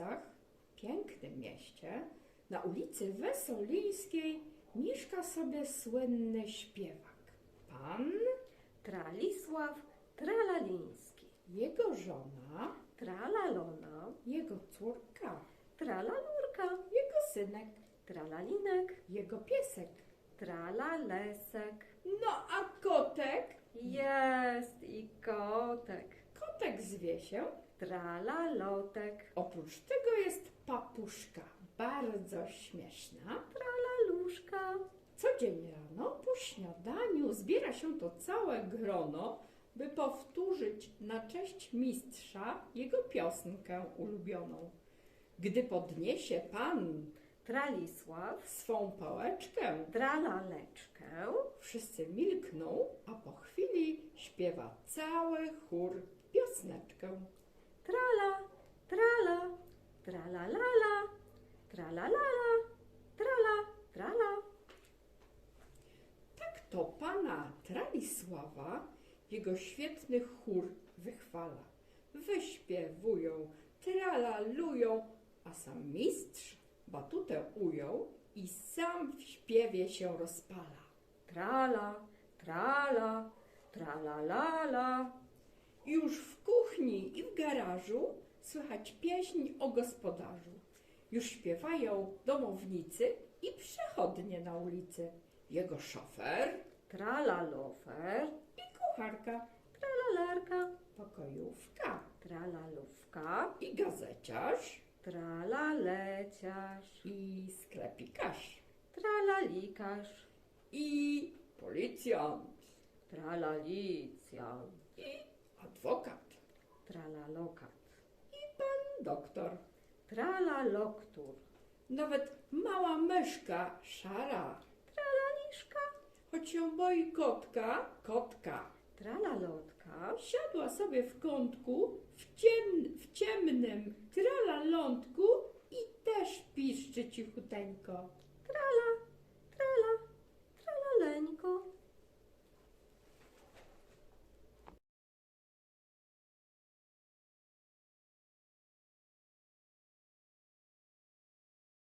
Śpiewowicach, pięknym mieście, na ulicy Wesolińskiej mieszka sobie słynny śpiewak. Pan, Tralisław Tralaliński. jego żona, Tralalona. jego córka, Tralalurka. jego synek, Tralalinek. jego piesek. Tralalesek. No a kotek? Jest i kotek. Kotek zwie się. Tralalotek. Oprócz tego jest papuszka, bardzo śmieszna. Tralaluszka. Codziennie rano po śniadaniu zbiera się to całe grono, by powtórzyć na cześć mistrza jego piosenkę ulubioną. Gdy podniesie pan Tralisław. swą pałeczkę, Tralaleczkę. wszyscy milkną, a po chwili śpiewa cały chór piosneczkę. Trala. Trala. Tralalala. Tralalala. Trala. Trala. Tak to pana Tralisława jego świetny chór wychwala. Wyśpiewują, tralalują, a sam mistrz batutę ujął i sam w śpiewie się rozpala. Trala. Trala. Tralalala. Już w kuchni i w garażu słychać pieśń o gospodarzu. Już śpiewają domownicy i przechodnie na ulicy. Jego szofer Tralalofer. i kucharka, Tralalerka. pokojówka Tralalówka. i gazeciarz Tralaleciarz. i sklepikarz Tralalikarz. i policjant Tralalicjant. i adwokat, Tralalokat. doktor. Tralaloktur. Nawet mała myszka szara, Tralaliszka. choć się boi kotka, kotka. Tralalotka. Siadła sobie w kątku, w, ciem, w ciemnym tralalątku i też piszczy cichuteńko.